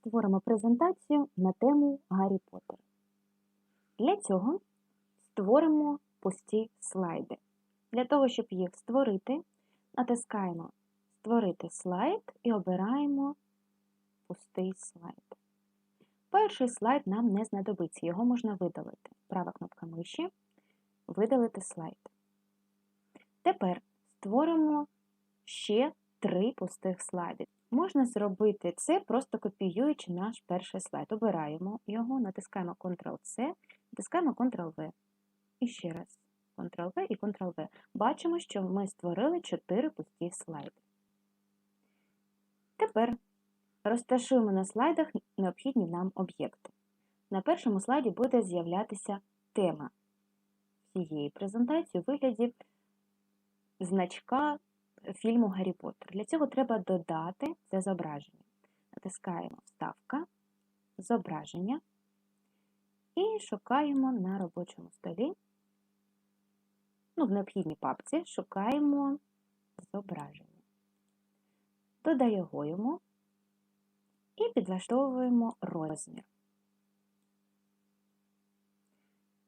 створимо презентацію на тему Гаррі Поттер. Для цього створимо пусті слайди. Для того, щоб їх створити, натискаємо Створити слайд і обираємо пустий слайд. Перший слайд нам не знадобиться, його можна видалити. Права кнопка миші Видалити слайд. Тепер створимо ще три пустих слайди. Можна зробити це, просто копіюючи наш перший слайд. Обираємо його, натискаємо Ctrl-C, натискаємо Ctrl-V. І ще раз Ctrl-V і Ctrl-V. Бачимо, що ми створили 4 пусті слайди. Тепер розташуємо на слайдах необхідні нам об'єкти. На першому слайді буде з'являтися тема всієї презентації у вигляді значка фільму Гаррі Поттер. Для цього треба додати це зображення. Натискаємо Вставка, зображення і шукаємо на робочому столі, ну, в необхідній папці шукаємо зображення. Додаємо і підлаштовуємо розмір.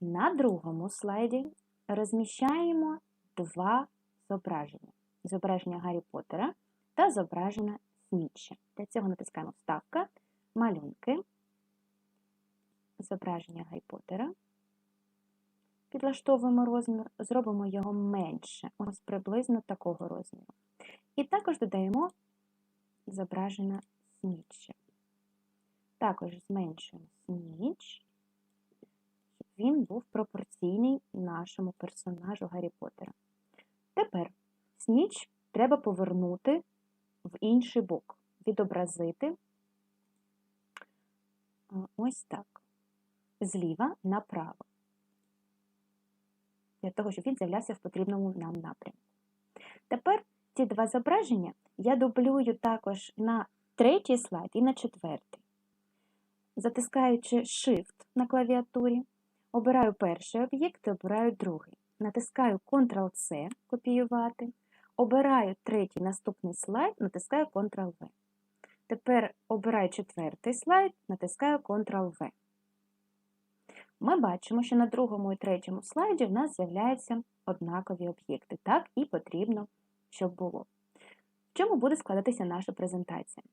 На другому слайді розміщаємо два зображення. Зображення Гаррі Поттера та зображення Сніча. Для цього натискаємо Вставка, малюнки, зображення Гаррі Поттера. Підлаштовуємо розмір, зробимо його менше, ось приблизно такого розміру. І також додаємо зображення Сніча. Також зменшуємо Сніч, щоб він був пропорційний нашому персонажу Гаррі Поттера. Тепер сніч треба повернути в інший бок, відобразити ось так, зліва направо, для того, щоб він з'являвся в потрібному нам напрямку. Тепер ці два зображення я дублюю також на третій слайд і на четвертий. Затискаючи Shift на клавіатурі, обираю перший об'єкт і обираю другий. Натискаю Ctrl-C копіювати, обираю третій наступний слайд, натискаю Ctrl-V. Тепер обираю четвертий слайд, натискаю Ctrl-V. Ми бачимо, що на другому і третьому слайді в нас з'являються однакові об'єкти. Так і потрібно, щоб було. В чому буде складатися наша презентація?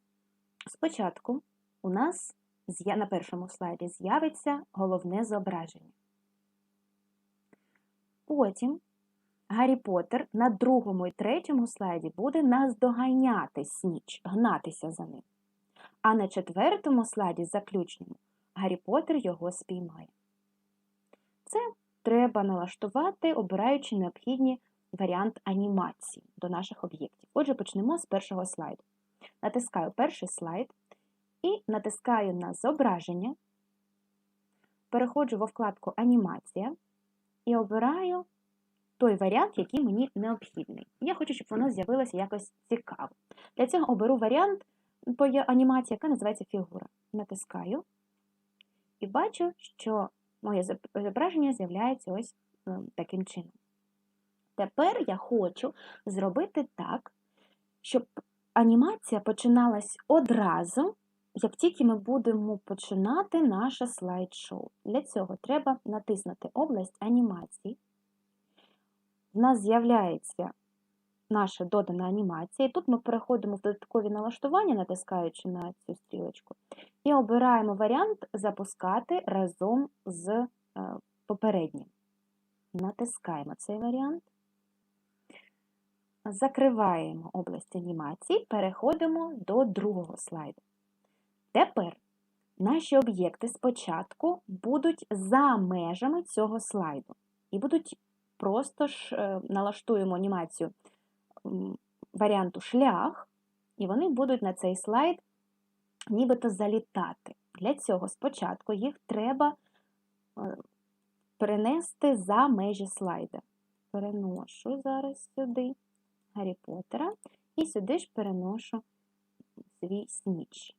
Спочатку у нас на першому слайді з'явиться головне зображення. Потім Гаррі Поттер на другому і третьому слайді буде наздоганяти сніч, гнатися за ним. А на четвертому слайді, заключному, Гаррі Поттер його спіймає. Це треба налаштувати, обираючи необхідні варіант анімації до наших об'єктів. Отже, почнемо з першого слайду. Натискаю перший слайд і натискаю на зображення, переходжу во вкладку Анімація і обираю той варіант, який мені необхідний. Я хочу, щоб воно з'явилося якось цікаво. Для цього оберу варіант по анімації, яка називається фігура. Натискаю і бачу, що моє зображення з'являється ось е, таким чином. Тепер я хочу зробити так, щоб анімація починалась одразу, як тільки ми будемо починати наше слайд-шоу. Для цього треба натиснути область анімації. В нас з'являється наша додана анімація, і тут ми переходимо в додаткові налаштування, натискаючи на цю стрілочку, і обираємо варіант запускати разом з е, попереднім. Натискаємо цей варіант. Закриваємо область анімації, переходимо до другого слайду. Тепер наші об'єкти спочатку будуть за межами цього слайду. І будуть просто ж е, налаштуємо анімацію варіанту шлях, і вони будуть на цей слайд нібито залітати. Для цього спочатку їх треба е, перенести за межі слайда. Переношу зараз сюди Гаррі Поттера і сюди ж переношу свій сніч.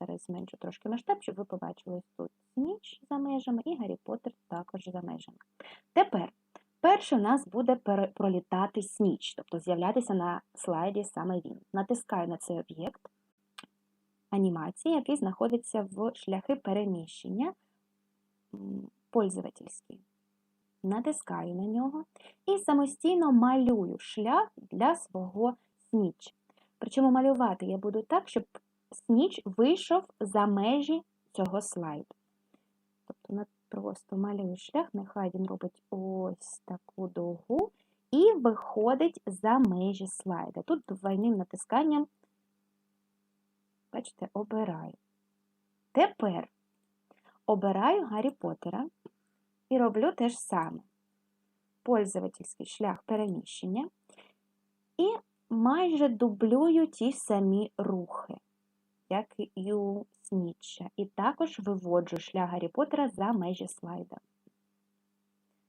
Зараз зменшу трошки масштаб, щоб ви побачили тут сніч за межами і Гаррі Поттер також за межами. Тепер, перше у нас буде пролітати сніч, тобто з'являтися на слайді саме він. Натискаю на цей об'єкт, анімації, який знаходиться в шляхи переміщення м, пользовательський. Натискаю на нього і самостійно малюю шлях для свого сніч. Причому малювати я буду так, щоб сніч вийшов за межі цього слайду. Тобто просто малюю шлях, нехай він робить ось таку дугу і виходить за межі слайда. Тут двойним натисканням, бачите, обираю. Тепер обираю Гаррі Поттера і роблю те ж саме. Пользовательський шлях переміщення і майже дублюю ті самі рухи, як і у Снітча. І також виводжу шлях Гаррі Поттера за межі слайда.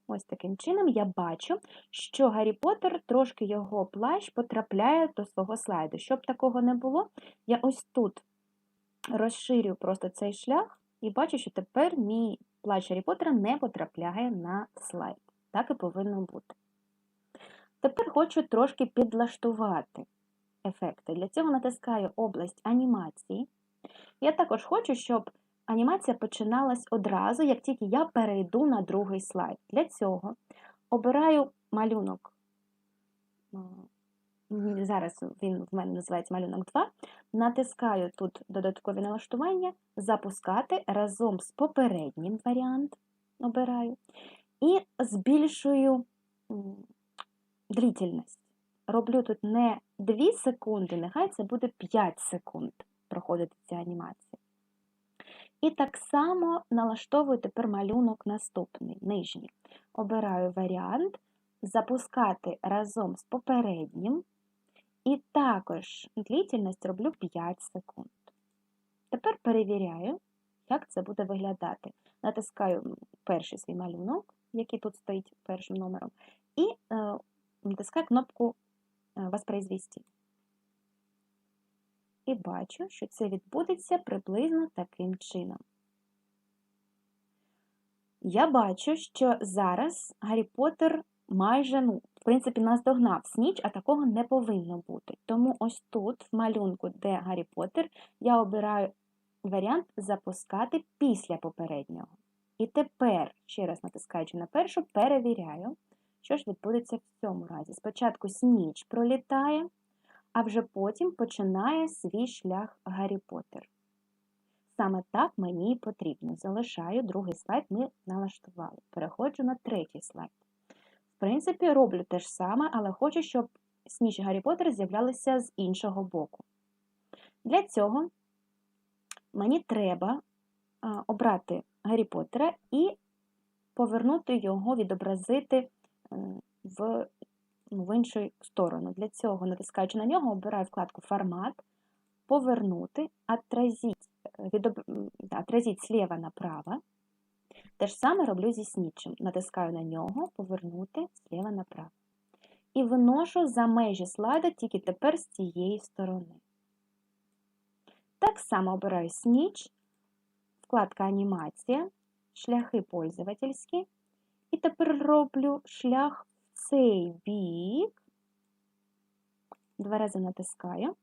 Ось таким чином я бачу, що Гаррі Поттер, трошки його плащ потрапляє до свого слайду. Щоб такого не було, я ось тут розширю просто цей шлях і бачу, що тепер мій плащ Гаррі Поттера не потрапляє на слайд. Так і повинно бути. Тепер хочу трошки підлаштувати ефекти. Для цього натискаю область анімації. Я також хочу, щоб анімація починалась одразу, як тільки я перейду на другий слайд. Для цього обираю малюнок. Зараз він в мене називається малюнок 2. Натискаю тут додаткові налаштування, запускати разом з попереднім варіант обираю. І збільшую длительність. Роблю тут не 2 секунди, нехай це буде 5 секунд проходити ця анімація. І так само налаштовую тепер малюнок наступний, нижній. Обираю варіант запускати разом з попереднім. І також длительність роблю 5 секунд. Тепер перевіряю, як це буде виглядати. Натискаю перший свій малюнок, який тут стоїть першим номером, і е, натискаю кнопку «Воспроизвести». І бачу, що це відбудеться приблизно таким чином. Я бачу, що зараз Гаррі Поттер майже, ну, в принципі, наздогнав Сніч, а такого не повинно бути. Тому ось тут, в малюнку, де Гаррі Поттер, я обираю варіант запускати після попереднього. І тепер, ще раз натискаючи на першу, перевіряю, що ж відбудеться в цьому разі. Спочатку Сніч пролітає, а вже потім починає свій шлях Гаррі Поттер. Саме так мені і потрібно. Залишаю другий слайд, ми налаштували. Переходжу на третій слайд. В принципі, роблю те ж саме, але хочу, щоб Сніч Гаррі Поттер з'являлися з іншого боку. Для цього мені треба обрати Гаррі Поттера і повернути його, відобразити в, ну, в іншу сторону. Для цього, натискаючи на нього, обираю вкладку Формат, повернути, отразить, відоб... да, отразить направо. Те ж саме роблю зі снічем. Натискаю на нього, повернути слева направо. І виношу за межі слайда тільки тепер з цієї сторони. Так само обираю сніч, вкладка Анімація, шляхи пользовательські. І тепер роблю шлях в цей бік. Два рази натискаю.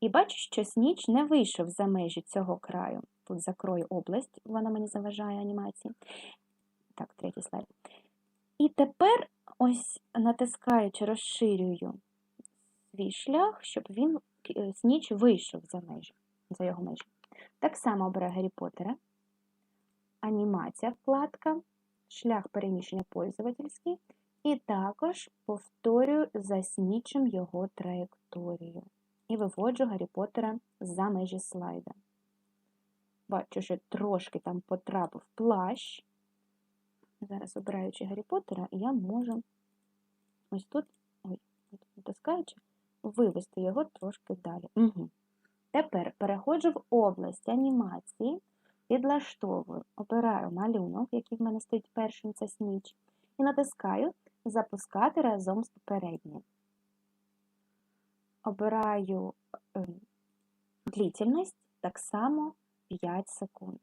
І бачу, що сніч не вийшов за межі цього краю. Тут закрою область, вона мені заважає анімації. Так, третій слайд. І тепер ось натискаючи, розширюю свій шлях, щоб він сніч вийшов за межі, за його межі. Так само обираю Гаррі Поттера, анімація вкладка, шлях переміщення пользовательський, і також повторюю за снічем його траєкторію. І виводжу Гаррі Поттера за межі слайда. Бачу, що трошки там потрапив плащ. Зараз, обираючи Гаррі Поттера, я можу ось тут, ой, натискаючи, вивести його трошки далі. Угу. Тепер переходжу в область анімації, підлаштовую, обираю малюнок, який в мене стоїть першим, це сніч, і натискаю Запускати разом з попереднім. Обираю длительність, так само 5 секунд.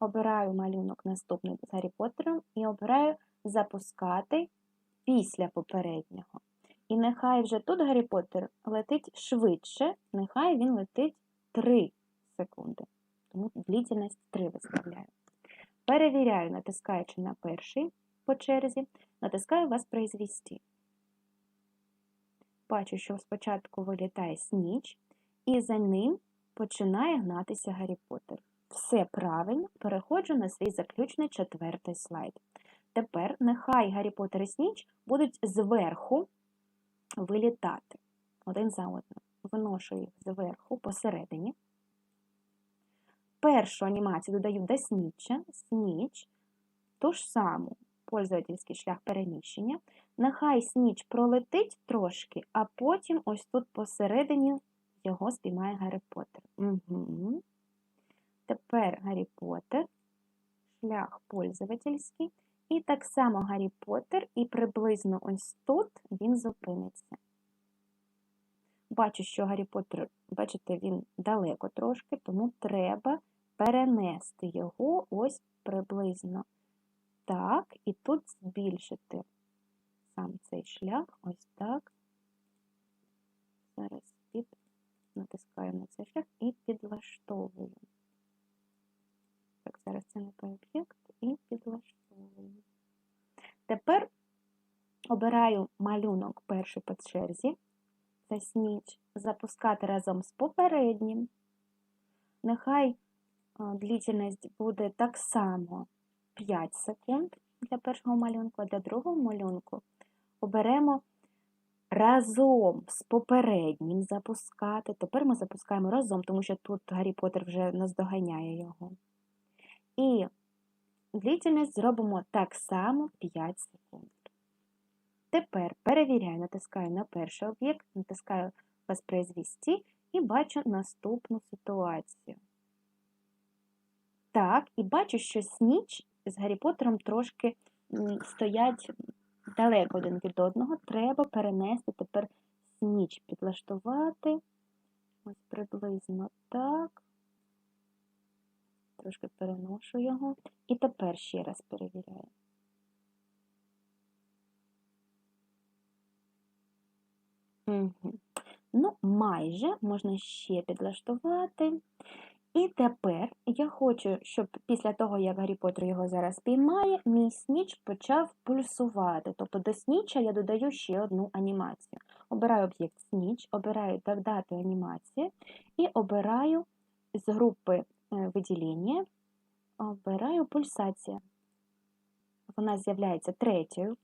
Обираю малюнок наступний з Гаррі Поттером і обираю запускати після попереднього. І нехай вже тут Гаррі Поттер летить швидше, нехай він летить 3 секунди. Тому длительність 3 виставляю. Перевіряю, натискаючи на перший по черзі, натискаю вас «Воспроизвести». Бачу, що спочатку вилітає сніч, і за ним починає гнатися Гаррі Поттер. Все правильно, переходжу на свій заключний четвертий слайд. Тепер нехай Гаррі Поттер і Сніч будуть зверху вилітати один за одним. Виношу їх зверху посередині. Першу анімацію додаю до сніча, сніч, ту ж саму пользовательський шлях переміщення. Нехай сніч пролетить трошки, а потім ось тут посередині його спіймає Гаррі Поттер. Угу. Тепер Гаррі Поттер, шлях пользовательський. І так само Гаррі Поттер, і приблизно ось тут він зупиниться. Бачу, що Гаррі Поттер, бачите, він далеко трошки, тому треба перенести його ось приблизно так, і тут збільшити сам цей шлях, ось так. Зараз під, на цей шлях і підлаштовую. Так, зараз це не той об'єкт і підлаштовую. Тепер обираю малюнок перший по черзі, це сніч, запускати разом з попереднім. Нехай длительність буде так само 5 секунд для першого малюнку, а для другого малюнку оберемо разом з попереднім запускати. Тепер ми запускаємо разом, тому що тут Гаррі Поттер вже наздоганяє його. І длительність зробимо так само 5 секунд. Тепер перевіряю, натискаю на перший об'єкт, натискаю «Воспроизвести» і бачу наступну ситуацію. Так, і бачу, що Сніч з Гаррі Поттером трошки стоять далеко один від одного. Треба перенести тепер Сніч, підлаштувати. Ось приблизно так. Трошки переношу його. І тепер ще раз перевіряю. Угу. Ну, майже можна ще підлаштувати. І тепер я хочу, щоб після того, як Гаррі Поттер його зараз піймає, мій сніч почав пульсувати. Тобто до сніча я додаю ще одну анімацію. Обираю об'єкт сніч, обираю додати анімацію і обираю з групи е, виділення, обираю пульсація. Вона з'являється третьою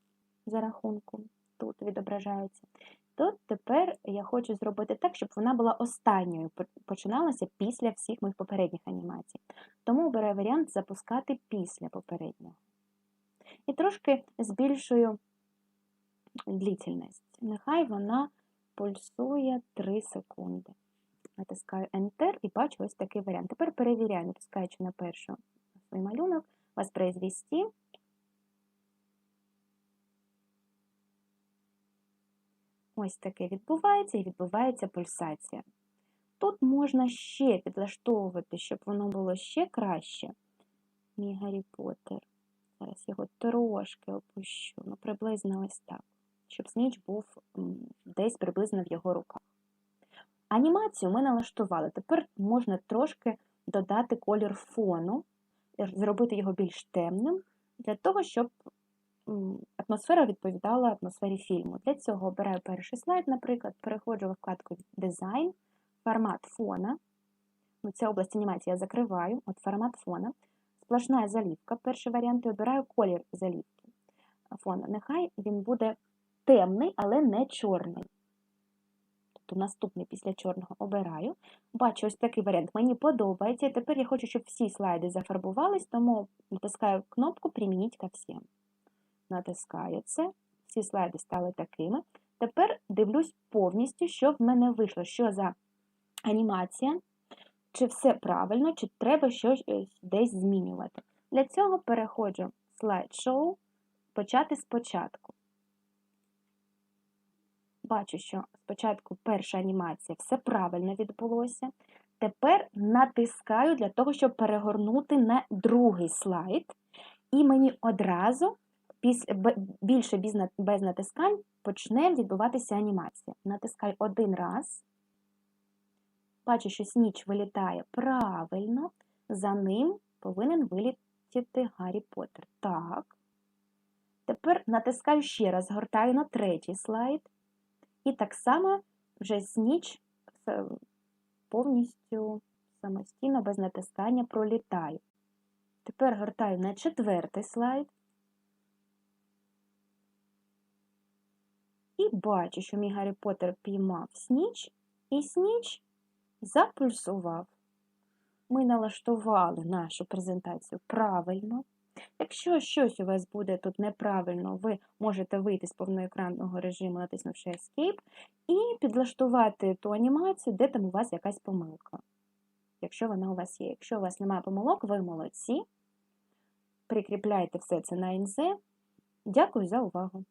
за рахунком, тут відображається то тепер я хочу зробити так, щоб вона була останньою, починалася після всіх моїх попередніх анімацій. Тому обираю варіант запускати після попереднього. І трошки збільшую длительність. Нехай вона пульсує 3 секунди. Натискаю Enter і бачу ось такий варіант. Тепер перевіряю, натискаючи на першу свій малюнок, воспроизвести. Ось таке відбувається і відбувається пульсація. Тут можна ще підлаштовувати, щоб воно було ще краще. Мій Гаррі Поттер. Зараз його трошки опущу, ну приблизно ось так, щоб сніч був десь приблизно в його руках. Анімацію ми налаштували. Тепер можна трошки додати колір фону, зробити його більш темним, для того, щоб атмосфера відповідала атмосфері фільму. Для цього обираю перший слайд, наприклад, переходжу в вкладку Дизайн, формат фона. Ну, Ця область анімації я закриваю, от формат фона. Сплошна залівка, перший варіант, і обираю колір залівки фона. Нехай він буде темний, але не чорний. Тобто наступний після чорного обираю. Бачу ось такий варіант. Мені подобається. Тепер я хочу, щоб всі слайди зафарбувались, тому натискаю кнопку Примініть ко всім натискаю це, всі слайди стали такими. Тепер дивлюсь повністю, що в мене вийшло, що за анімація, чи все правильно, чи треба щось е, десь змінювати. Для цього переходжу в слайд-шоу, почати спочатку. Бачу, що спочатку перша анімація все правильно відбулося. Тепер натискаю для того, щоб перегорнути на другий слайд, і мені одразу більше без натискань почне відбуватися анімація. Натискай один раз, Бачу, що сніч вилітає правильно, за ним повинен вилітіти Гаррі Поттер. Так. Тепер натискаю ще раз, гортаю на третій слайд. І так само вже сніч е, повністю самостійно, без натискання пролітає. Тепер гортаю на четвертий слайд. І бачу, що мій Гаррі Поттер піймав сніч, і сніч запульсував. Ми налаштували нашу презентацію правильно. Якщо щось у вас буде тут неправильно, ви можете вийти з повноекранного режиму, натиснувши Escape, і підлаштувати ту анімацію, де там у вас якась помилка. Якщо вона у вас є. Якщо у вас немає помилок, ви молодці. Прикріпляйте все це на НЗ. Дякую за увагу!